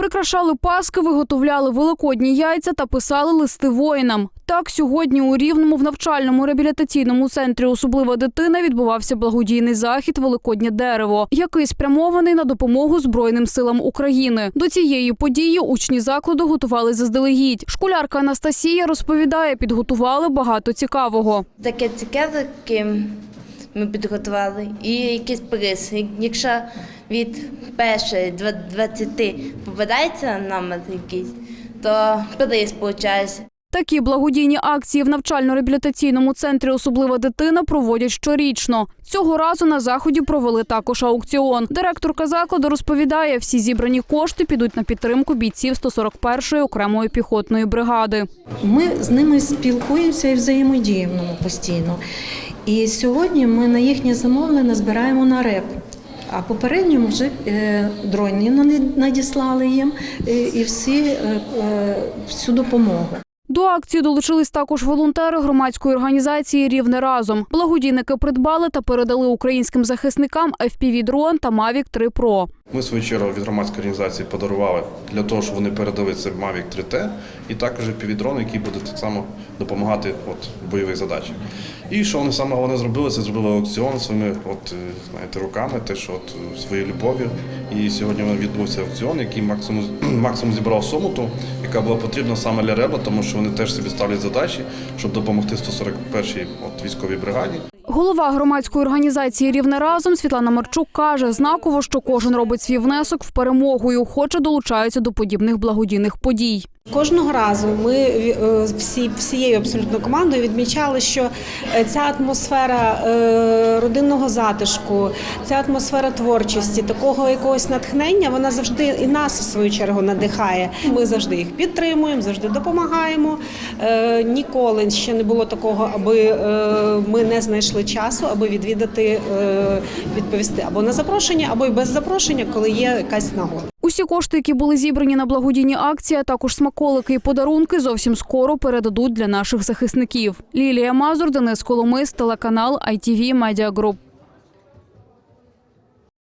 Прикрашали паски, виготовляли великодні яйця та писали листи воїнам. Так, сьогодні у Рівному в навчальному реабілітаційному центрі Особлива дитина відбувався благодійний захід Великоднє дерево, який спрямований на допомогу Збройним силам України. До цієї події учні закладу готували заздалегідь. Школярка Анастасія розповідає, підготували багато цікавого. Таке цікавики ми підготували і якийсь приз. Якщо від першої до 20 попадається номер якийсь, то приз виходить. Такі благодійні акції в навчально-реабілітаційному центрі Особлива дитина проводять щорічно. Цього разу на заході провели також аукціон. Директорка закладу розповідає, всі зібрані кошти підуть на підтримку бійців 141-ї окремої піхотної бригади. Ми з ними спілкуємося і взаємодіємо постійно. І сьогодні ми на їхнє замовлення збираємо на реп. А попередньо вже е, дроні наді- надіслали їм е, і всі е, всю допомогу. До акції долучились також волонтери громадської організації Рівне разом. Благодійники придбали та передали українським захисникам FPV-дрон та Mavic 3 Pro. Ми в свою чергу від громадської організації подарували для того, щоб вони передали це Mavic 3T і також півідрон, який буде так само допомагати от, бойових задачах. І що вони саме головне зробили, це зробили аукціон своїми от, е, знаєте, руками, теж от, е, своєю любов'ю. І сьогодні відбувся аукціон, який максимум, максимум зібрав суму, ту, яка була потрібна саме для РЕБа, тому що вони теж собі ставлять задачі, щоб допомогти 141-й от, військовій бригаді. Голова громадської організації Рівне разом Світлана Марчук каже, знаково, що кожен робить свій внесок в перемогу і охоче долучаються до подібних благодійних подій. Кожного разу ми е, всі всією абсолютно командою відмічали, що е, ця атмосфера е, родинного затишку, ця атмосфера творчості, такого якогось натхнення, вона завжди і нас в свою чергу надихає. Ми завжди їх підтримуємо, завжди допомагаємо. Ніколи ще не було такого, аби ми не знайшли часу, аби відвідати, відповісти або на запрошення, або й без запрошення, коли є якась нагода. Усі кошти, які були зібрані на благодійні акції, а також смаколики і подарунки, зовсім скоро передадуть для наших захисників. Лілія Мазур, Денис Коломис, телеканал ITV Media Group.